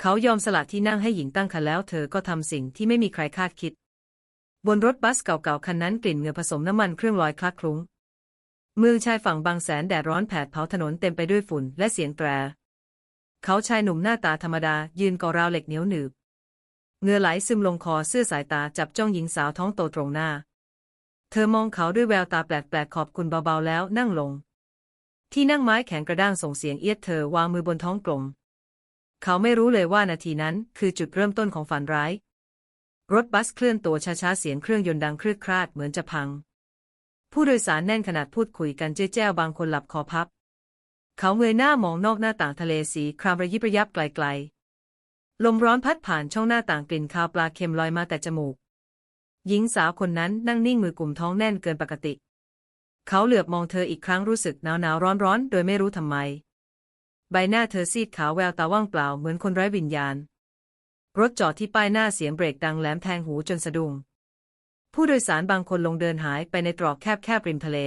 เขายอมสละที่นั่งให้หญิงตั้งครรภ์แล้วเธอก็ทำสิ่งที่ไม่มีใครคาดคิด บนรถบัสเก่าๆคันนั้นกลิ่นเหงื่อผสมน้ำมันเครื่องลอยคลักคลุ้ง เมืองชายฝั่งบางแสนแดดร้อนแผดเผาถนนเต็มไปด้วยฝุ่นและเสียงแตร เขาชายหนุ่มหน้าตาธรรมดา ยืนก่อราวเหล็กเหนียวหนืบเหงื่อไหลซึมลงคอเสื้อสายตาจับจ้องหญิงสาวท้องโตตรงหน้า เธอมองเขาด้วยแววตาแปลกๆขอบคุณเบาๆแล้วนั่งลง ที่นั่งไม้แข็งกระด้างส่งเสียงเอียดเธอวางมือบนท้องกลม เขาไม่รู้เลยว่านาทีนั้นคือจุดเริ่มต้นของฝันร้าย รถบัสเคลื่อนตัวช้าๆ เสียงเครื่องยนต์ดังครืดคราดเหมือนจะพัง ผู้โดยสารแน่นขนาดพูดคุยกันเจ้ยแจ้วบางคนหลับคอพับ เขาเงยหน้ามองนอกหน้าต่างทะเลสีครามระยิบระยับไกลๆ ลมร้อนพัดผ่านช่องหน้าต่างกลิ่นคาวปลาเค็มลอยมาแต่จมูก หญิงสาวคนนั้นนั่งนิ่งมือกลุ่มท้องแน่นเกินปกติ เขาเหลือบมองเธออีกครั้งรู้สึกหนาวหนาวร้อนร้อนๆโดยไม่รู้ทำไม ใบหน้าเธอซีดขาวแววตาว่างเปล่าเหมือนคนไร้วิญญาณ รถจอดที่ป้ายหน้าเสียงเบรกดังแหลมแทงหูจนสะดุ้ง ผู้โดยสารบางคนลงเดินหายไปในตรอกแคบๆริมทะเล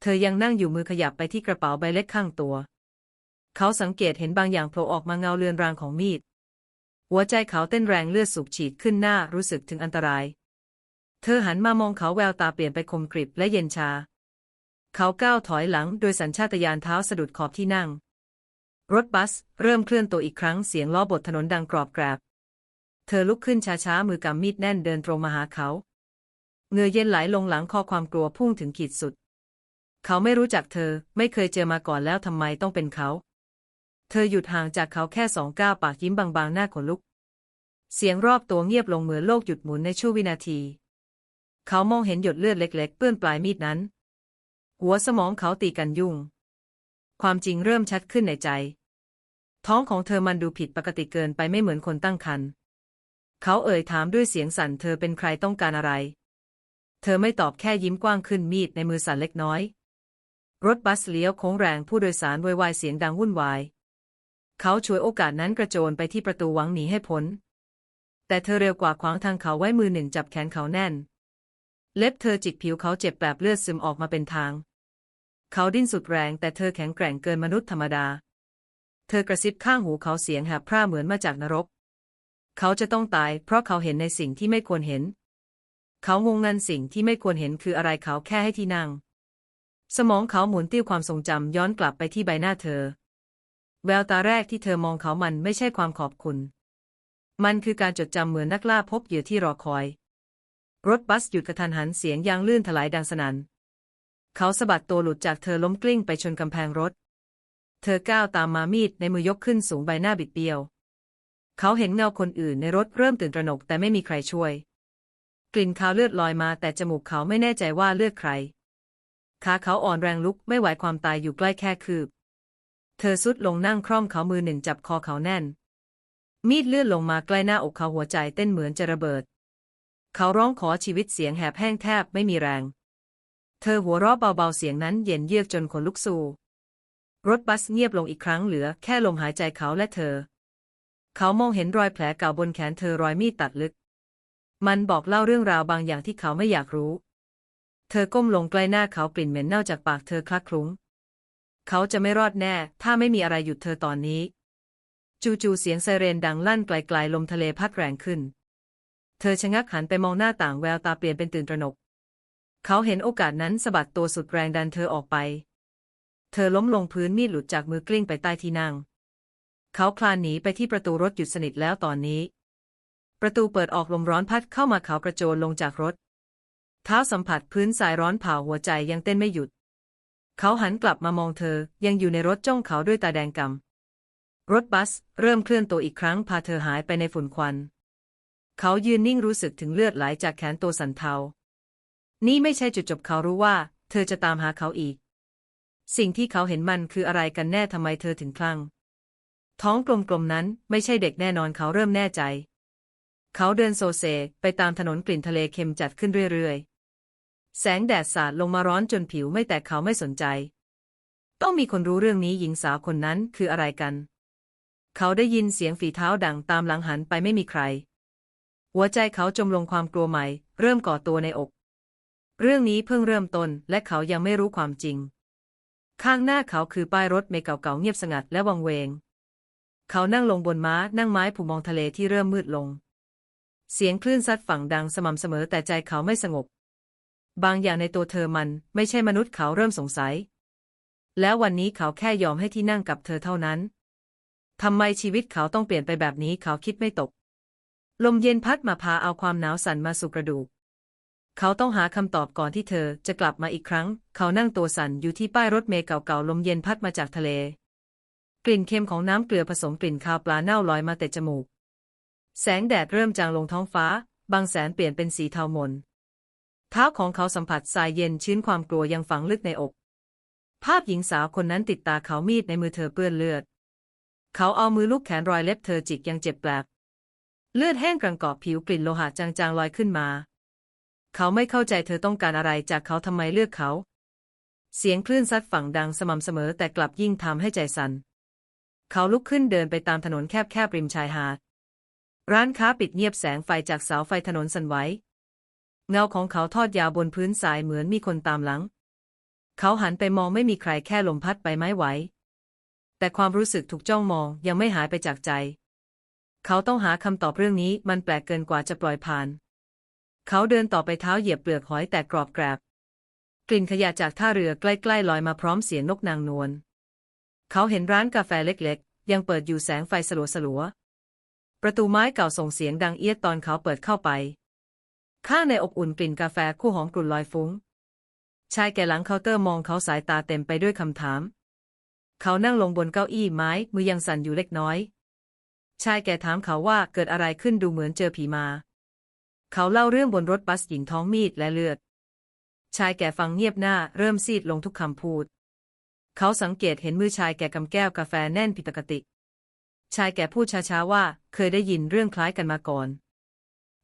เธอยังนั่งอยู่มือขยับไปที่กระเป๋าใบเล็กข้างตัว เขาสังเกตเห็นบางอย่างโผล่ออกมาเงาเลือนรางของมีด หัวใจเขาเต้นแรงเลือดสูบฉีดขึ้นหน้ารู้สึกถึงอันตราย เธอหันมามองเขาแววตาเปลี่ยนไปคมกริบและเย็นชา เขาก้าวถอยหลังโดยสัญชาตญาณเท้าสะดุดขอบที่นั่ง รถบัส เริ่มเคลื่อนตัวอีกครั้งเสียงล้อบดถนนดังกรอบแกรบ เธอลุกขึ้นช้าๆ มือกำมีดแน่นเดินตรงมาหาเขาเงื่อเย็นไหลลงหลังคอความกลัวพุ่งถึงขีดสุด เขาไม่รู้จักเธอไม่เคยเจอมาก่อนแล้วทำไมต้องเป็นเขา เธอหยุดห่างจากเขาแค่สองก้าวปากยิ้มบางๆ หน้าขนลุก เสียงรอบตัวเงียบลงเหมือนโลกหยุดหมุนในชั่ววินาที เขามองเห็นหยดเลือดเล็ก ๆ เปื้อนปลายมีดนั้น หัวสมองเขาตีกันยุ่ง ความจริงเริ่มชัดขึ้นในใจ ท้องของเธอมันดูผิดปกติเกินไปไม่เหมือนคนตั้งครรภ์เขาเอ่ยถามด้วยเสียงสั่นเธอเป็นใครต้องการอะไร เธอไม่ตอบแค่ยิ้มกว้างขึ้นมีดในมือสั่นเล็กน้อย รถบัสเลี้ยวโค้งแรงผู้โดยสารโวยวายเสียงดังวุ่นวาย เขาช่วยโอกาสนั้นกระโจนไปที่ประตูหวังหนีให้พ้น แต่เธอเร็วกว่าขวางทางเขาไว้มือหนึ่งจับแขนเขาแน่น เล็บเธอจิกผิวเขาเจ็บแปบเลือดซึมออกมาเป็นทาง เขาดิ้นสุดแรงแต่เธอแข็งแกร่งเกินมนุษย์ธรรมดา เธอกระซิบข้างหูเขาเสียงแหบพร่าเหมือนมาจากนรก เขาจะต้องตายเพราะเขาเห็นในสิ่งที่ไม่ควรเห็น เขางงงันสิ่งที่ไม่ควรเห็นคืออะไรเขาแค่ให้ที่นั่ง สมองเขาหมุนติ้วความทรงจำย้อนกลับไปที่ใบหน้าเธอ แววตาแรกที่เธอมองเขามันไม่ใช่ความขอบคุณ มันคือการจดจำเหมือนนักล่าพบเหยื่อที่รอคอย รถบัสหยุดกระทันหันเสียงยางลื่นถลายดังสนัน่น เขาสะบัดตัวหลุดจากเธอล้มกลิ้งไปชนกำแพงรถ เธอก้าวตามมามีดในมือยกขึ้นสูงใบหน้าบิดเบี้ยว เขาเห็นเงาคนอื่นในรถเริ่มตื่นตระหนกแต่ไม่มีใครช่วย กลิ่นคาวเลือดลอยมาแต่จมูกเขาไม่แน่ใจว่าเลือดใคร ขาเขาอ่อนแรงลุกไม่ไหวความตายอยู่ใกล้แค่คืบ เธอสุดลงนั่งคร่อมเขามือหนึ่งจับคอเขาแน่น มีดเลื่อนลงมาใกล้หน้าอกเขาหัวใจเต้นเหมือนจะระเบิด เขาร้องขอชีวิตเสียงแหบแห้งแทบไม่มีแรง เธอหัวเราะเบาๆเสียงนั้นเย็นเยือกจนขนลุกสู้รถบัสเงียบลงอีกครั้งเหลือแค่ลมหายใจเขาและเธอ เขามองเห็นรอยแผลเก่าบนแขนเธอรอยมีดตัดลึก มันบอกเล่าเรื่องราวบางอย่างที่เขาไม่อยากรู้ เธอก้มลงใกล้หน้าเขากลิ่นเหม็นเน่าจากปากเธอคลักคลุ้ง เขาจะไม่รอดแน่ ถ้าไม่มีอะไรหยุดเธอตอนนี้ จู่ๆเสียงไซเรนดังลั่นไกลๆลมทะเลพัดแรงขึ้น เธอชะงักหันไปมองหน้าต่างแววตาเปลี่ยนเป็นตื่นตระหนก เขาเห็นโอกาสนั้นสะบัดตัวสุดแรงดันเธอออกไป เธอล้มลงพื้นมีดหลุดจากมือกลิ้งไปใต้ที่นั่ง เขาคลานหนีไปที่ประตูรถหยุดสนิทแล้วตอนนี้ ประตูเปิดออกลมร้อนพัดเข้ามาเขากระโจนลงจากรถ เท้าสัมผัสพื้นสายร้อนเผาหัวใจยังเต้นไม่หยุด เขาหันกลับมามองเธอ ยังอยู่ในรถจ้องเขาด้วยตาแดงกำรถบัสเริ่มเคลื่อนตัวอีกครั้งพาเธอหายไปในฝุ่นควัน เขายืนนิ่งรู้สึกถึงเลือดไหลจากแขนตัวสันเทา นี่ไม่ใช่จุดจบเขารู้ว่า เธอจะตามหาเขาอีก สิ่งที่เขาเห็นมันคืออะไรกันแน่ทำไมเธอถึงคลั่ง ท้องกลมๆนั้นไม่ใช่เด็กแน่นอนเขาเริ่มแน่ใจ เขาเดินโซเซไปตามถนนกลิ่นทะเลเค็มจัดขึ้นเรื่อยๆ แสงแดดสาดลงมาร้อนจนผิวไม่แตกเขาไม่สนใจ ต้องมีคนรู้เรื่องนี้หญิงสาวคนนั้นคืออะไรกัน เขาได้ยินเสียงฝีเท้าดังตามหลังหันไปไม่มีใคร หัวใจเขาจมลงความกลัวใหม่ เริ่มก่อตัวในอก เรื่องนี้เพิ่งเริ่มต้นและเขายังไม่รู้ความจริง ข้างหน้าเขาคือป้ายรถเมล์เก่าๆเงียบสงัดและวังเวง เขานั่งลงบนม้านั่งไม้ผูมองทะเลที่เริ่มมืดลง เสียงคลื่นซัดฝั่งดังสม่ำเสมอแต่ใจเขาไม่สงบ บางอย่างในตัวเธอมันไม่ใช่มนุษย์เขาเริ่มสงสัย แล้ววันนี้เขาแค่ยอมให้ที่นั่งกับเธอเท่านั้นทำไมชีวิตเขาต้องเปลี่ยนไปแบบนี้เขาคิดไม่ตก ลมเย็นพัดมาพาเอาความหนาวสั่นมาสู่กระดูก เขาต้องหาคำตอบก่อนที่เธอจะกลับมาอีกครั้ง เขานั่งตัวสั่นอยู่ที่ป้ายรถเมล์เก่าๆลมเย็นพัดมาจากทะเล กลิ่นเค็มของน้ำเกลือผสมกลิ่นคาวปลาเน่าลอยมาเตะจมูก แสงแดดเริ่มจางลงท้องฟ้า บางแสนเปลี่ยนเป็นสีเทาหมนเท้าของเขาสัมผัสทรายเย็นชื้นความกลัวยังฝังลึกในอก ภาพหญิงสาวคนนั้นติดตาเขามีดในมือเธอเปื้อนเลือด เขาเอามือลูบแขนรอยเล็บเธอจิกยังเจ็บแปลบเลือดแห้งกรังกอบผิวกลิ่นโลหะจางๆลอยขึ้นมา เขาไม่เข้าใจเธอต้องการอะไรจากเขาทำไมเลือกเขา เสียงคลื่นซัดฝั่งดังสม่ำเสมอแต่กลับยิ่งทำให้ใจสั่น เขาลุกขึ้นเดินไปตามถนนแคบๆริมชายหาด ร้านค้าปิดเงียบแสงไฟจากเสาไฟถนนสั่นไหว เงาของเขาทอดยาวบนพื้นทรายเหมือนมีคนตามหลัง เขาหันไปมองไม่มีใครแค่ลมพัดไปไม้ไหว แต่ความรู้สึกถูกจ้องมองยังไม่หายไปจากใจ เขาต้องหาคำตอบเรื่องนี้มันแปลกเกินกว่าจะปล่อยผ่าน เขาเดินต่อไปเท้าเหยียบเปลือกหอยแตกกรอบแกรบ กลิ่นขยะจากท่าเรือใกล้ๆลอยมาพร้อมเสียงนกนางนวล เขาเห็นร้านกาแฟเล็กๆ ยังเปิดอยู่แสงไฟสลัวๆ ประตูไม้เก่าส่งเสียงดังเอียดตอนเขาเปิดเข้าไป ข้างในอบอุ่นกลิ่นกาแฟคู่หอมกลุ่นลอยฟุ้ง ชายแก่หลังเคาน์เตอร์มองเขาสายตาเต็มไปด้วยคำถาม เขานั่งลงบนเก้าอี้ไม้มือยังสั่นอยู่เล็กน้อย ชายแก่ถามเขาว่าเกิดอะไรขึ้นดูเหมือนเจอผีมา เขาเล่าเรื่องบนรถบัสหญิงท้องมีดและเลือด ชายแก่ฟังเงียบหน้าเริ่มซีดลงทุกคำพูด เขาสังเกตเห็นมือชายแก่กำแก้วกาแฟแน่นผิดปกติ ชายแก่พูดช้าๆว่า เคยได้ยินเรื่องคล้ายกันมาก่อน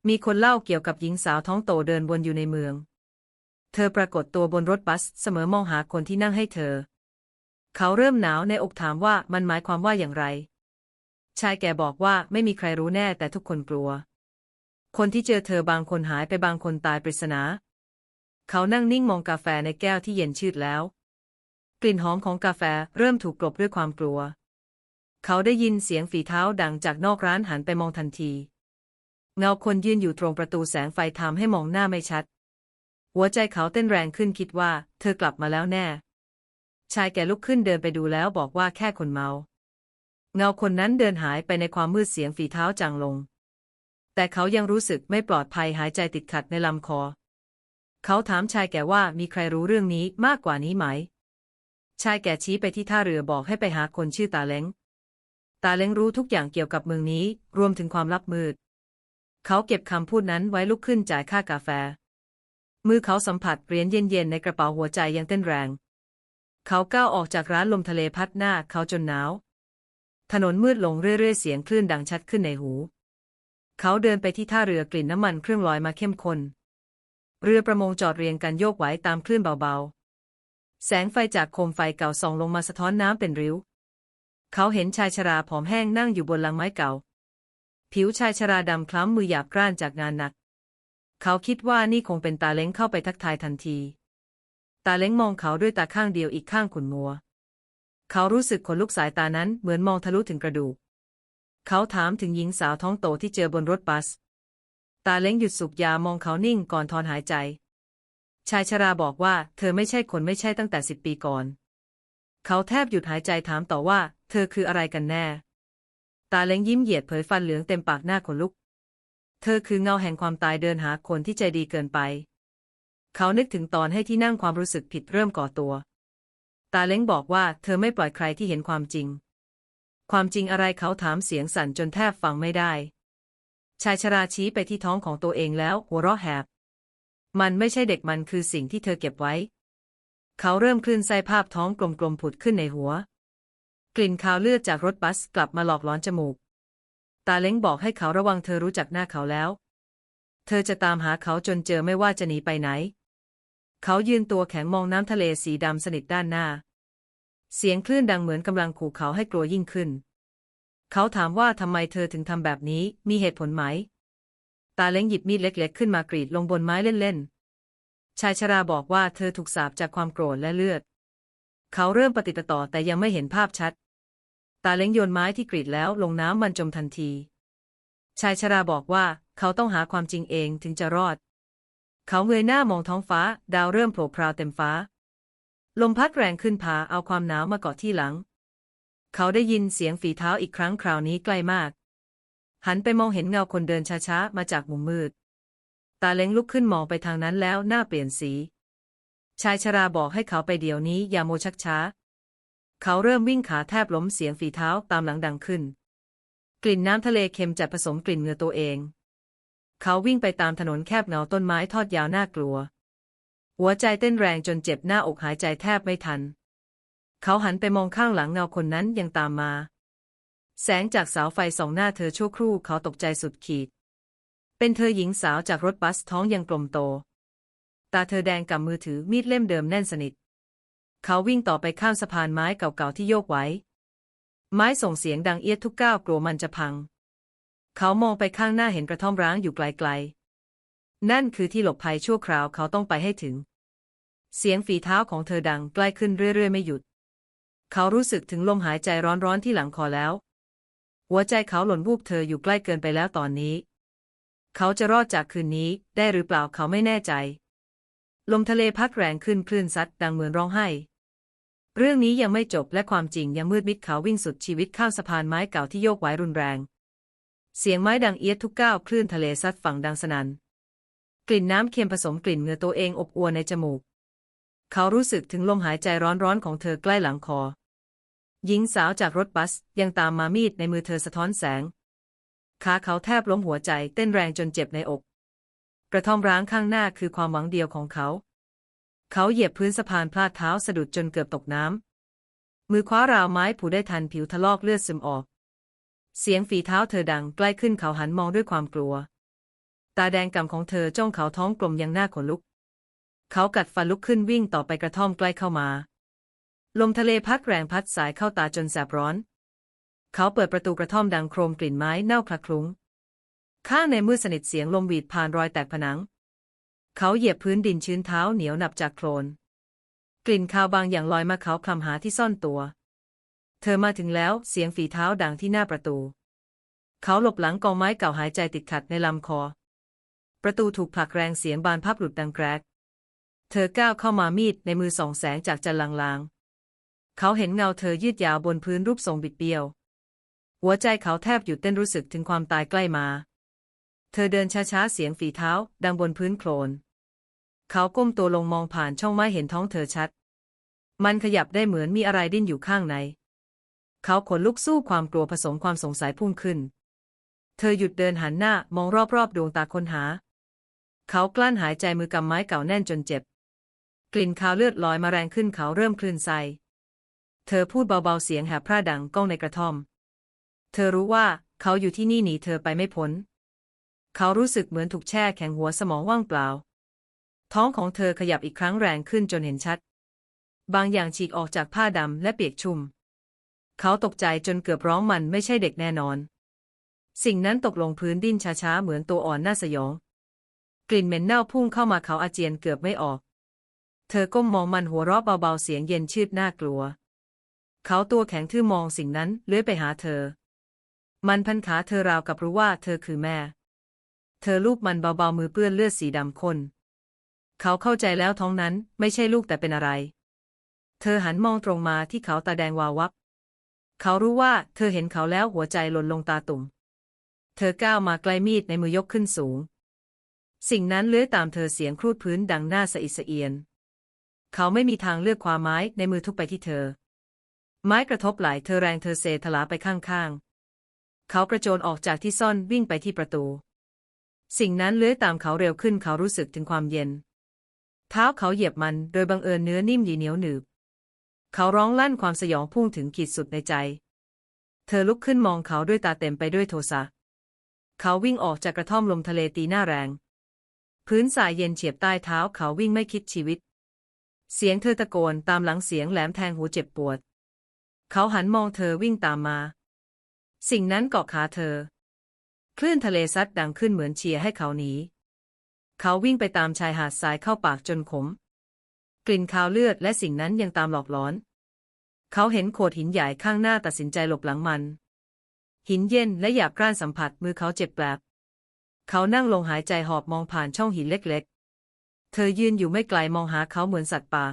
มีคนเล่าเกี่ยวกับหญิงสาวท้องโตเดินวนอยู่ในเมือง เธอปรากฏตัวบนรถบัสเสมอมองหาคนที่นั่งให้เธอ เขาเริ่มหนาวในอกถามว่ามันหมายความว่าอย่างไร ชายแก่บอกว่าไม่มีใครรู้แน่แต่ทุกคนกลัว คนที่เจอเธอบางคนหายไปบางคนตายปริศนา เขานั่งนิ่งมองกาแฟในแก้วที่เย็นชืดแล้ว กลิ่นหอมของกาแฟเริ่มถูกกลบด้วยความกลัว เขาได้ยินเสียงฝีเท้าดังจากนอกร้านหันไปมองทันที เงาคนยืนอยู่ตรงประตูแสงไฟทำให้มองหน้าไม่ชัด หัวใจเขาเต้นแรงขึ้นคิดว่า เธอกลับมาแล้วแน่ ชายแก่ลุกขึ้นเดินไปดูแล้วบอกว่าแค่คนเมา เงาคนนั้นเดินหายไปในความมืดเสียงฝีเท้าจางลง แต่เขายังรู้สึกไม่ปลอดภัยหายใจติดขัดในลำคอ เขาถามชายแก่ว่ามีใครรู้เรื่องนี้มากกว่านี้ไหม ชายแก่ชี้ไปที่ท่าเรือบอกให้ไปหาคนชื่อตาเล้ง ตาเล้งรู้ทุกอย่างเกี่ยวกับเมืองนี้ รวมถึงความลับมืด เขาเก็บคำพูดนั้นไว้ลุกขึ้นจ่ายค่ากาแฟ มือเขาสัมผัสเหรียญเย็นๆในกระเป๋าหัวใจยังเต้นแรง เขาก้าวออกจากร้านลมทะเลพัดหน้าเขาจนหนาว ถนนมืดลงเรื่อยๆเสียงคลื่นดังชัดขึ้นในหู เขาเดินไปที่ท่าเรือกลิ่นน้ำมันเครื่องลอยมาเข้มข้น เรือประมงจอดเรียงกันโยกไหวตามคลื่นเบาๆ แสงไฟจากโคมไฟเก่าส่องลงมาสะท้อนน้ำเป็นริ้ว เขาเห็นชายชราผอมแห้งนั่งอยู่บนลังไม้เก่า ผิวชายชราดำคล้ำมือหยาบกร้านจากงานหนัก เขาคิดว่านี่คงเป็นตาเล้งเข้าไปทักทายทันที ตาเล้งมองเขาด้วยตาข้างเดียวอีกข้างขุ่นมัว เขารู้สึกขนลุกสายตานั้นเหมือนมองทะลุถึงกระดูก เขาถามถึงหญิงสาวท้องโตที่เจอบนรถบัส ตาเล้งหยุดสูบยามองเขานิ่งก่อนถอนหายใจ ชายชราบอกว่า เธอไม่ใช่คนไม่ใช่ตั้งแต่สิบปีก่อน เขาแทบหยุดหายใจถามต่อว่า เธอคืออะไรกันแน่ ตาเล้งยิ้มเหยียดเผยฟันเหลืองเต็มปากหน้าขนลุก เธอคือเงาแห่งความตายเดินหาคนที่ใจดีเกินไป เขานึกถึงตอนให้ที่นั่งความรู้สึกผิดเริ่มก่อตัว ตาเล้งบอกว่า เธอไม่ปล่อยใครที่เห็นความจริง ความจริงอะไรเขาถามเสียงสั่นจนแทบฟังไม่ได้ ชายชราชี้ไปที่ท้องของตัวเองแล้วหัวเราะแหบ มันไม่ใช่เด็กมันคือสิ่งที่เธอเก็บไว้ เขาเริ่มคลื่นไส้ภาพท้องกลมๆผุดขึ้นในหัว กลิ่นคาวเลือดจากรถบัสกลับมาหลอกหลอนจมูก ตาเล้งบอกให้เขาระวังเธอรู้จักหน้าเขาแล้ว เธอจะตามหาเขาจนเจอไม่ว่าจะหนีไปไหน เขายืนตัวแข็งมองน้ำทะเลสีดำสนิทด้านหน้า เสียงคลื่นดังเหมือนกำลังขู่เขาให้กลัวยิ่งขึ้น เขาถามว่าทำไมเธอถึงทำแบบนี้ มีเหตุผลไหม ตาเล้งหยิบมีดเล็ก ๆ ขึ้นมากรีดลงบนไม้เล่น ๆ ชายชราบอกว่าเธอถูกสาปจากความโกรธและเลือด เขาเริ่มปฏิตต่อแต่ยังไม่เห็นภาพชัด ตาเล้งโยนไม้ที่กรีดแล้วลงน้ำมันจมทันที ชายชราบอกว่าเขาต้องหาความจริงเองถึงจะรอด เขาเงยหน้ามองท้องฟ้า ดาวเริ่มโผล่พราวเต็มฟ้า ลมพัดแรงขึ้นพาเอาความหนาวมาเกาะที่หลัง เขาได้ยินเสียงฝีเท้าอีกครั้งคราวนี้ใกล้มาก หันไปมองเห็นเงาคนเดินช้าๆ มาจากมุมมืด ตาเล้งลุกขึ้นมองไปทางนั้นแล้วหน้าเปลี่ยนสี ชายชราบอกให้เขาไปเดี๋ยวนี้อย่าโมชักช้า เขาเริ่มวิ่งขาแทบล้มเสียงฝีเท้าตามหลังดังขึ้น กลิ่นน้ำทะเลเค็มจัดผสมกลิ่นเหงื่อตัวเอง เขาวิ่งไปตามถนนแคบเงาต้นไม้ทอดยาวน่ากลัว หัวใจเต้นแรงจนเจ็บหน้าอกหายใจแทบไม่ทัน เขาหันไปมองข้างหลังเงาคนนั้นยังตามมา แสงจากเสาไฟส่องหน้าเธอชั่วครู่เขาตกใจสุดขีด เป็นเธอหญิงสาวจากรถบัสท้องยังกลมโต ตาเธอแดงกับมือถือมีดเล่มเดิมแน่นสนิท เขาวิ่งต่อไปข้ามสะพานไม้เก่าๆที่โยกไว้ ไม้ส่งเสียงดังเอียดทุกก้าวกลัวมันจะพัง เขามองไปข้างหน้าเห็นกระท่อมร้างอยู่ไกลๆ นั่นคือที่หลบภัยชั่วคราวเขาต้องไปให้ถึง เสียงฝีเท้าของเธอดังใกล้ขึ้นเรื่อยๆ ไม่หยุด เขารู้สึกถึงลมหายใจร้อนๆที่หลังคอแล้ว หัวใจเขาหล่นวูบเธออยู่ใกล้เกินไปแล้วตอนนี้ เขาจะรอดจากคืนนี้ได้หรือเปล่าเขาไม่แน่ใจ ลมทะเลพัดแรงขึ้นคลื่นซัดดังเหมือนร้องไห้ เรื่องนี้ยังไม่จบและความจริงยังมืดมิดเขาวิ่งสุดชีวิตข้ามสะพานไม้เก่าที่โยกไหวรุนแรง เสียงไม้ดังเอียดทุกก้าวคลื่นทะเลซัดฝั่งดังสนัน่น กลิ่นน้ำเค็มผสมกลิ่นเหงื่อตัวเองอบอวลในจมูก เขารู้สึกถึงลมหายใจร้อนๆของเธอใกล้หลังคอ หญิงสาวจากรถบัสยังตามมามีดในมือเธอสะท้อนแสง ขาเขาแทบล้มหัวใจเต้นแรงจนเจ็บในอก กระท่อมร้างข้างหน้าคือความหวังเดียวของเขา เขาเหยียบพื้นสะพานพลาดเท้าสะดุดจนเกือบตกน้ำ มือคว้าราวไม้ผูได้ทันผิวทะลอกเลือดซึมออก เสียงฝีเท้าเธอดังใกล้ขึ้นเขาหันมองด้วยความกลัว ตาแดงกำของเธอจ้องเขาท้องกลมยังหน้าขนลุก เขากัดฟันลุกขึ้นวิ่งต่อไปกระท่อมใกล้เข้ามา ลมทะเลพัดแรงพัดสายเข้าตาจนแสบร้อน เขาเปิดประตูกระท่อมดังโครมกลิ่นไม้เน่าคละคลุ้ง ข้างในมืดสนิทเสียงลมหวีดผ่านรอยแตกผนัง เขาเหยียบพื้นดินชื้นเท้าเหนียวหนับจากโคลน กลิ่นคาวบางอย่างลอยมาเขาคลำหาที่ซ่อนตัว เธอมาถึงแล้วเสียงฝีเท้าดังที่หน้าประตู เขาหลบหลังกองไม้เก่าหายใจติดขัดในลำคอ ประตูถูกผลักแรงเสียงบานพับหลุดดังแกรก เธอก้าวเข้ามามีดในมือสองแสงจากจันลางๆ เขาเห็นเงาเธอยืดยาวบนพื้นรูปทรงบิดเบี้ยว หัวใจเขาแทบหยุดเต้นรู้สึกถึงความตายใกล้มา เธอเดินช้าๆ เสียงฝีเท้า ดังบนพื้นโคลน เขาก้มตัวลงมองผ่านช่องไม้เห็นท้องเธอชัด มันขยับได้เหมือนมีอะไรดิ้นอยู่ข้างใน เขาขนลุกสู้ความกลัวผสมความสงสัยพุ่งขึ้นเธอหยุดเดินหันหน้ามองรอบๆ ดวงตาค้นหา เขากลั้นหายใจมือกำไม้เก่าแน่นจนเจ็บ กลิ่นคาวเลือดลอยมาแรงขึ้นเขาเริ่มคลื่นไส้เธอพูดเบาๆเสียงแหบพร่าดังก้องในกระท่อม เธอรู้ว่าเขาอยู่ที่นี่หนีเธอไปไม่พ้น เขารู้สึกเหมือนถูกแช่แข็งหัวสมองว่างเปล่า ท้องของเธอขยับอีกครั้งแรงขึ้นจนเห็นชัด บางอย่างฉีกออกจากผ้าดำและเปียกชุ่ม เขาตกใจจนเกือบร้องมันไม่ใช่เด็กแน่นอน สิ่งนั้นตกลงพื้นดิ้นช้าๆเหมือนตัวอ่อนน่าสยอง กลิ่นเหม็นเน่าพุ่งเข้ามาเขาอาเจียนเกือบไม่ออก เธอก้มมองมันหัวเราะเบาๆเสียงเย็นชืดน่ากลัว เขาตัวแข็งทื่อมองสิ่งนั้นเลื้อยไปหาเธอ มันพันขาเธอราวกับรู้ว่าเธอคือแม่ เธอลูบมันเบาๆมือเปื้อนเลือดสีดำข้นเขาเข้าใจแล้วท้องนั้นไม่ใช่ลูกแต่เป็นอะไร เธอหันมองตรงมาที่เขาตาแดงวาววับ เขารู้ว่าเธอเห็นเขาแล้วหัวใจหล่นลงตาตุ่ม เธอก้าวมาใกล้มีดในมือยกขึ้นสูง สิ่งนั้นเลื้อยตามเธอเสียงครูดพื้นดังหน้าสะอิดสะเอียน เขาไม่มีทางเลือกความไม้ในมือทุบไปที่เธอ ไม้กระทบไหลเธอแรงเธอเซทลาไปข้างๆ เขากระโจนออกจากที่ซ่อนวิ่งไปที่ประตู สิ่งนั้นเลื้อยตามเขาเร็วขึ้นเขารู้สึกถึงความเย็น เท้าเขาเหยียบมันโดยบังเอิญเนื้อนิ่มดีเหนียวหนึบ เขาร้องลั่นความสยองพุ่งถึงขีดสุดในใจ เธอลุกขึ้นมองเขาด้วยตาเต็มไปด้วยโทสะ เขาวิ่งออกจากกระท่อมลมทะเลตีหน้าแรง พื้นสายเย็นเฉียบใต้เท้าเขาวิ่งไม่คิดชีวิต เสียงเธอตะโกนตามหลังเสียงแหลมแทงหูเจ็บปวด เขาหันมองเธอวิ่งตามมา สิ่งนั้นเกาะขาเธอ คลื่นทะเลซัดดังขึ้นเหมือนเชียร์ให้เขาหนี เขาวิ่งไปตามชายหาดทรายเข้าปากจนขม กลิ่นคาวเลือดและสิ่งนั้นยังตามหลอกหลอน เขาเห็นโขดหินใหญ่ข้างหน้าตัดสินใจหลบหลังมัน หินเย็นและหยาบกร้านสัมผัสมือเขาเจ็บแปลบ เขานั่งลงหายใจหอบมองผ่านช่องหินเล็กๆ เธอยืนอยู่ไม่ไกลมองหาเขาเหมือนสัตว์ป่า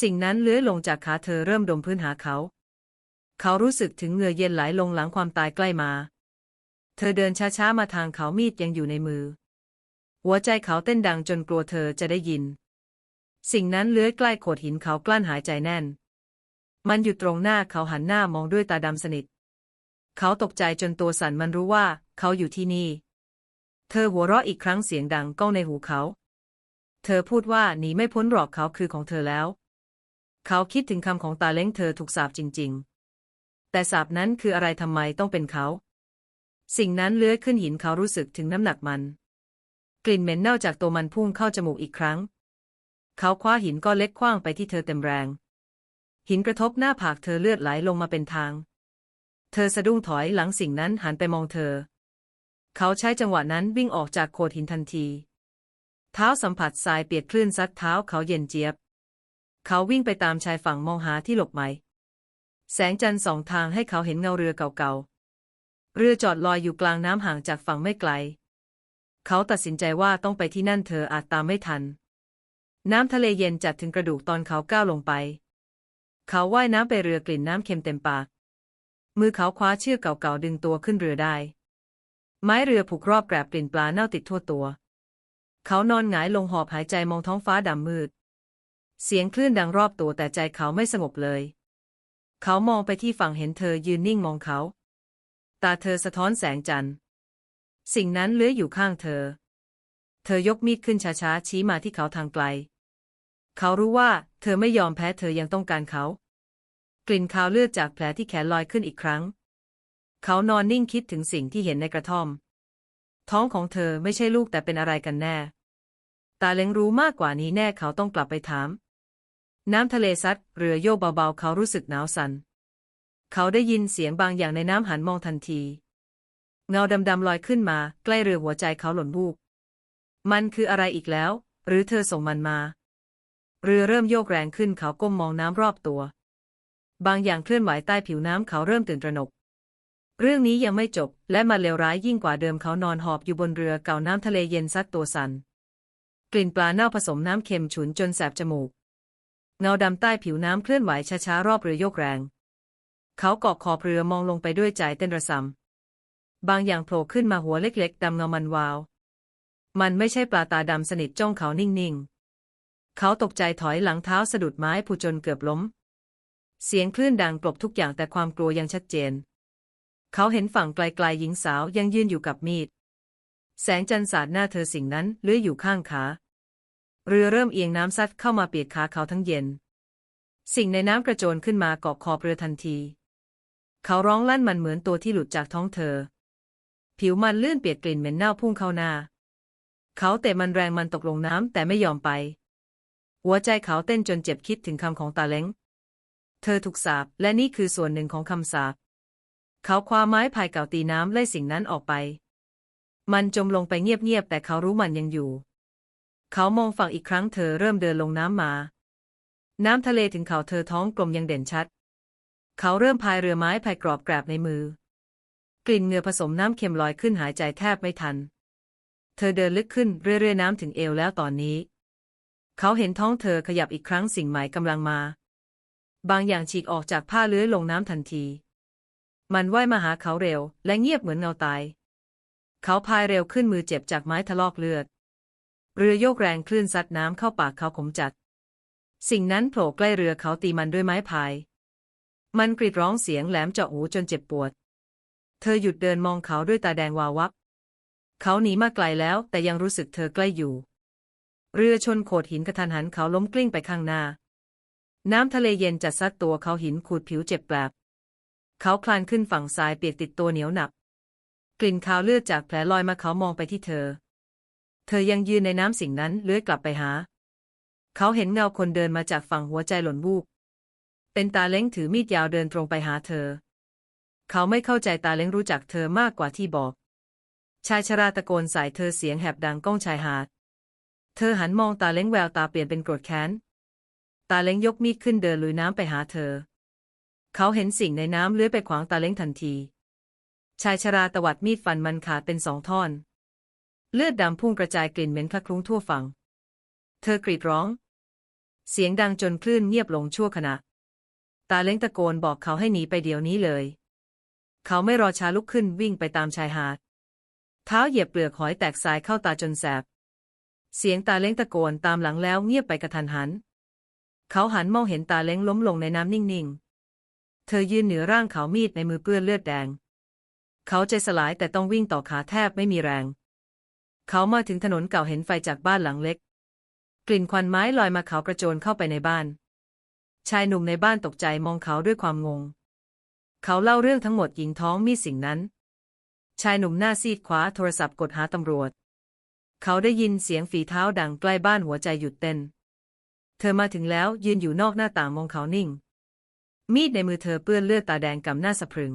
สิ่งนั้นเลื้อยลงจากขาเธอเริ่มดมพื้นหาเขา เขารู้สึกถึงเหงื่อเย็นไหลลงหลังความตายใกล้มา เธอเดินช้าๆมาทางเขามีดยังอยู่ในมือ หัวใจเขาเต้นดังจนกลัวเธอจะได้ยิน สิ่งนั้นเลื้อยใกล้โขดหินเขากลั้นหายใจแน่น มันอยู่ตรงหน้าเขาหันหน้ามองด้วยตาดำสนิท เขาตกใจจนตัวสั่นมันรู้ว่า เขาอยู่ที่นี่ เธอหัวเราะอีกครั้งเสียงดังก้องในหูเขา เธอพูดว่าหนีไม่พ้นหรอกเขาคือของเธอแล้ว เขาคิดถึงคำของตาเล้งเธอถูกสาปจริง ๆ แต่สาปนั้นคืออะไรทำไมต้องเป็นเขา สิ่งนั้นเลื้อยขึ้นหินเขารู้สึกถึงน้ำหนักมัน กลิ่นเหม็นเน่าจากตัวมันพุ่งเข้าจมูกอีกครั้ง เขาคว้าหินก้อนเล็กคว้างไปที่เธอเต็มแรง หินกระทบหน้าผากเธอเลือดไหลลงมาเป็นทาง เธอสะดุ้งถอยหลังสิ่งนั้นหันไปมองเธอ เขาใช้จังหวะนั้นวิ่งออกจากโขดหินทันที เท้าสัมผัสทรายเปียกคลื่นซัดเท้าเขาเย็นเจี๊ยบ เขาวิ่งไปตามชายฝั่งมองหาที่หลบไหม แสงจันทร์สองทางให้เขาเห็นเงาเรือเก่าๆ เรือจอดลอยอยู่กลางน้ำห่างจากฝั่งไม่ไกล เขาตัดสินใจว่าต้องไปที่นั่นเธออาจตามไม่ทัน น้ำทะเลเย็นจัดถึงกระดูกตอนเขาก้าวลงไป เขาว่ายน้ำไปเรือกลิ่นน้ำเค็มเต็มปาก มือเขาคว้าเชือกเก่าๆดึงตัวขึ้นเรือได้ ไม้เรือผูกรอบแกรบกลิ่นปลาเน่าติดทั่วตัว เขานอนหงายลงหอบหายใจมองท้องฟ้าดำมืด เสียงคลื่นดังรอบตัวแต่ใจเขาไม่สงบเลย เขามองไปที่ฝั่งเห็นเธอยืนนิ่งมองเขา ตาเธอสะท้อนแสงจันทร์ สิ่งนั้นเลื้อยอยู่ข้างเธอ เธอยกมีดขึ้นช้าๆชี้มาที่เขาทางไกล เขารู้ว่าเธอไม่ยอมแพ้เธอยังต้องการเขา กลิ่นคาวเลือดจากแผลที่แขนลอยขึ้นอีกครั้ง เขานอนนิ่งคิดถึงสิ่งที่เห็นในกระท่อม ท้องของเธอไม่ใช่ลูกแต่เป็นอะไรกันแน่ ตาเล้งรู้มากกว่านี้แน่เขาต้องกลับไปถาม น้ำทะเลซัดเรือโยกเบาๆ เขารู้สึกหนาวสัน่น เขาได้ยินเสียงบางอย่างในน้ำหันมองทันที เงาดำๆลอยขึ้นมา ใกล้เรือหัวใจเขาหล่นบูบมันคืออะไรอีกแล้ว หรือเธอส่งมันมา เรือเริ่มโยกแรงขึ้นเขาก้มมองน้ำรอบตัว บางอย่างเคลื่อนไหวใต้ผิวน้ำเขาเริ่มตื่นตระหนก เรื่องนี้ยังไม่จบ และมาเลวร้ายยิ่งกว่าเดิมเขานอนหอบอยู่บนเรือเก่าน้ำทะเลเย็นซัดตัวสัน่นกลิ่นปลาเน่าผสมน้ำเค็มฉุนจนแสบจมูก เงาดำใต้ผิวน้ำเคลื่อนไหวช้าๆรอบเรือโยกแรง เขาเกาะขอบเรือมองลงไปด้วยใจเต้นระสำบางอย่างโผล่ขึ้นมาหัวเล็กๆดำเงามันวาว มันไม่ใช่ปลาตาดำสนิทจ้องเขานิ่งๆ เขาตกใจถอยหลังเท้าสะดุดไม้ผุจนเกือบล้ม เสียงคลื่นดังกลบทุกอย่างแต่ความกลัวยังชัดเจน เขาเห็นฝั่งไกลๆหญิงสาวยังยืนอยู่กับมีด แสงจันทร์สาดหน้าเธอสิ่งนั้นเลื้อยอยู่ข้างขา เรือเริ่มเอียงน้ำซัดเข้ามาเปียกขาเขาทั้งเย็น สิ่งในน้ำกระโจนขึ้นมาเกาะขอบเรือทันที เขาร้องลั่นมันเหมือนตัวที่หลุดจากท้องเธอ ผิวมันเลื่อนเปียกกลิ่นเหม็นเน่าพุ่งเข้าหน้า เขาเตะมันแรงมันตกลงน้ำแต่ไม่ยอมไป หัวใจเขาเต้นจนเจ็บคิดถึงคำของตาเล้งเธอถูกสาปและนี่คือส่วนหนึ่งของคำสาป เขาคว้าไม้พายเก่าตีน้ำไล่สิ่งนั้นออกไป มันจมลงไปเงียบๆแต่เขารู้มันยังอยู่ เขามองฝั่งอีกครั้งเธอเริ่มเดินลงน้ำมา น้ำทะเลถึงเขาเธอท้องกลมยังเด่นชัด เขาเริ่มพายเรือไม้พายกรอบแกรบในมือ กลิ่นเหงื่อผสมน้ำเค็มลอยขึ้นหายใจแทบไม่ทัน เธอเดินลึกขึ้นเรื่อยๆน้ำถึงเอวแล้วตอนนี้ เขาเห็นท้องเธอขยับอีกครั้งสิ่งใหม่กำลังมา บางอย่างฉีกออกจากผ้าเลื้อยลงน้ำทันที มันว่ายมาหาเขาเร็ว และเงียบเหมือนเงาตาย เขาพายเร็วขึ้นมือเจ็บจากไม้ทะลอกเลือด เรือโยกแรงคลื่นซัดน้ำเข้าปากเขาขมจัด สิ่งนั้นโผล่ใกล้เรือเขาตีมันด้วยไม้พาย มันกรีดร้องเสียงแหลมเจาะหูจนเจ็บปวด เธอหยุดเดินมองเขาด้วยตาแดงวาววับ เขาหนีมาไกลแล้วแต่ยังรู้สึกเธอใกล้อยู่ เรือชนโขดหินกระทันหันเขาล้มกลิ้งไปข้างหน้า น้ำทะเลเย็นจัดซัดตัวเขาหินขูดผิวเจ็บแปลบ เขาคลานขึ้นฝั่งทรายเปียกติดตัวเหนียวหนักกลิ่นคาวเลือดจากแผลลอยมาเขามองไปที่เธอ เธอยังยืนในน้ำสิ่งนั้นเลื้อยกลับไปหา เขาเห็นเงาคนเดินมาจากฝั่งหัวใจหล่นวูบเป็นตาเล้งถือมีดยาวเดินตรงไปหาเธอ เขาไม่เข้าใจตาเล้งรู้จักเธอมากกว่าที่บอก ชายชราตะโกนใส่เธอเสียงแหบดังก้องชายหาด เธอหันมองตาเล้งแววตาเปลี่ยนเป็นโกรธแค้น ตาเล้งยกมีดขึ้นเดินลุยน้ำไปหาเธอ เขาเห็นสิ่งในน้ำเลื้อยไปขวางตาเล้งทันที ชายชราตวัดมีดฟันมันขาดเป็นสองท่อน เลือดดำพุ่งกระจายกลิ่นเหม็นคละคลุ้งทั่วฝั่ง เธอกรีดร้อง เสียงดังจนคลื่นเงียบลงชั่วขณะ ตาเล้งตะโกนบอกเขาให้หนีไปเดี๋ยวนี้เลย เขาไม่รอช้าลุกขึ้นวิ่งไปตามชายหาด เท้าเหยียบเปลือกหอยแตกสายเข้าตาจนแสบ เสียงตาเล้งตะโกนตามหลังแล้วเงียบไปกระทันหัน เขาหันมองเห็นตาเล้งล้มลงในน้ำนิ่งๆ เธอยืนเหนือร่างเขามีดในมือเปื้อนเลือดแดง เขาใจสลายแต่ต้องวิ่งต่อขาแทบไม่มีแรง เขามาถึงถนนเก่าเห็นไฟจากบ้านหลังเล็ก กลิ่นควันไม้ลอยมาเขากระโจนเข้าไปในบ้าน ชายหนุ่มในบ้านตกใจมองเขาด้วยความงง เขาเล่าเรื่องทั้งหมดหญิงท้องมีสิ่งนั้น ชายหนุ่มหน้าซีดคว้าโทรศัพท์กดหาตำรวจ เขาได้ยินเสียงฝีเท้าดังใกล้บ้านหัวใจหยุดเต้น เธอมาถึงแล้วยืนอยู่นอกหน้าต่างมองเขานิ่ง มีดในมือเธอเปื้อนเลือดตาแดงกำหน้าสะพรึง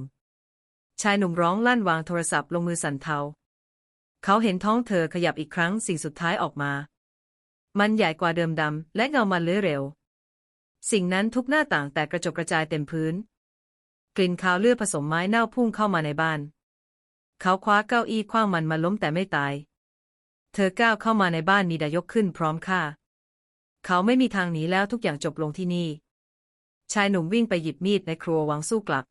ชายหนุ่มร้องลั่นวางโทรศัพท์ลงมือสั่นเทา เขาเห็นท้องเธอขยับอีกครั้งสิ่งสุดท้ายออกมา มันใหญ่กว่าเดิมดำและเงามันเลื้อยเร็ว สิ่งนั้นทุกหน้าต่างแตกกระจกกระจายเต็มพื้น กลิ่นคาวเลือดผสมไม้เน่าพุ่งเข้ามาในบ้าน เขาคว้าเก้าอี้คว้างมันมาล้มแต่ไม่ตาย เธอก้าวเข้ามาในบ้านนีดายกขึ้นพร้อมฆ่า เขาไม่มีทางหนีแล้วทุกอย่างจบลงที่นี่ ชายหนุ่มวิ่งไปหยิบมีดในครัวหวังสู้กลับ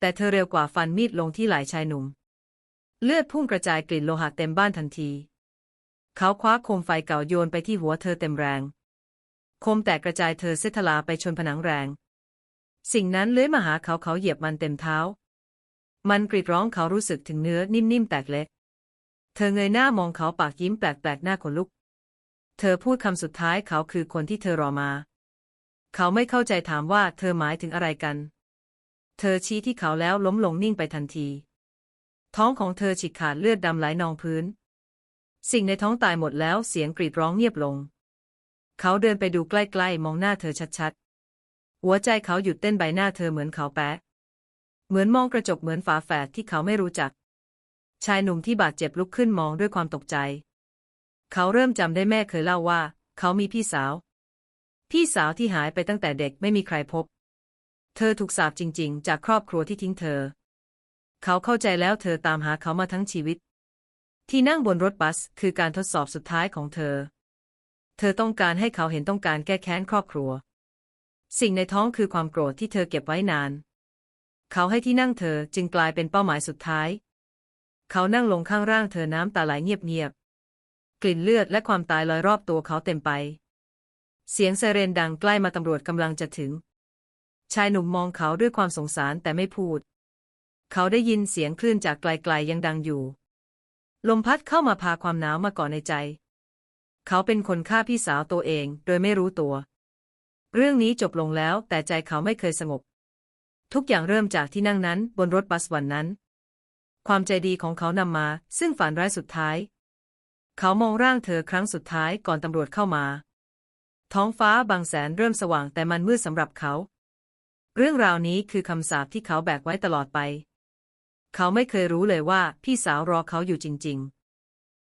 แต่เธอเร็วกว่าฟันมีดลงที่ไหล่ชายหนุ่ม เลือดพุ่งกระจายกลิ่นโลหะเต็มบ้านทันที เขาคว้าโคมไฟเก่าโยนไปที่หัวเธอเต็มแรง โคมแตกกระจายเธอเสถลาไปชนผนังแรง สิ่งนั้นเลื้อยมาหาเขาเขาเหยียบมันเต็มเท้า มันกรีดร้องเขารู้สึกถึงเนื้อนิ่มๆแตกเล็ก เธอเงยหน้ามองเขาปากยิ้มแปลกๆหน้าขนลุก เธอพูดคำสุดท้ายเขาคือคนที่เธอรอมา เขาไม่เข้าใจถามว่าเธอหมายถึงอะไรกัน เธอชี้ที่เขาแล้วล้มลงนิ่งไปทันที ท้องของเธอฉีกขาดเลือดดำไหลนองพื้น สิ่งในท้องตายหมดแล้วเสียงกรีดร้องเงียบลง เขาเดินไปดูใกล้ๆ มองหน้าเธอชัดๆ หัวใจเขาหยุดเต้นใบหน้าเธอเหมือนเขาแปะเหมือนมองกระจกเหมือนฝาแฝดที่เขาไม่รู้จัก ชายหนุ่มที่บาดเจ็บลุกขึ้นมองด้วยความตกใจ เขาเริ่มจำได้แม่เคยเล่าว่า เขามีพี่สาว พี่สาวที่หายไปตั้งแต่เด็กไม่มีใครพบ เธอถูกสาปจริง ๆ จากครอบครัวที่ทิ้งเธอ เขาเข้าใจแล้วเธอตามหาเขามาทั้งชีวิต ที่นั่งบนรถบัสคือการทดสอบสุดท้ายของเธอ เธอต้องการให้เขาเห็นต้องการแก้แค้นครอบครัว สิ่งในท้องคือความโกรธที่เธอเก็บไว้นาน เขาให้ที่นั่งเธอจึงกลายเป็นเป้าหมายสุดท้าย เขานั่งลงข้างร่างเธอน้ำตาไหลเงียบๆ กลิ่นเลือดและความตายลอยรอบตัวเขาเต็มไป เสียงไซเรนดังใกล้มาตำรวจกำลังจะถึง ชายหนุ่มมองเขาด้วยความสงสารแต่ไม่พูด เขาได้ยินเสียงคลื่นจากไกลๆยังดังอยู่ ลมพัดเข้ามาพาความหนาวมาก่อนในใจ เขาเป็นคนฆ่าพี่สาวตัวเองโดยไม่รู้ตัว เรื่องนี้จบลงแล้วแต่ใจเขาไม่เคยสงบ ทุกอย่างเริ่มจากที่นั่งนั้นบนรถบัสวันนั้น ความใจดีของเขานำมา ซึ่งฝันร้ายสุดท้าย เขามองร่างเธอครั้งสุดท้ายก่อนตำรวจเข้ามา ท้องฟ้าบางแสนเริ่มสว่างแต่มันมืดสำหรับเขา เรื่องราวนี้คือคำสาปที่เขาแบกไว้ตลอดไป เขาไม่เคยรู้เลยว่าพี่สาวรอเขาอยู่จริง ๆ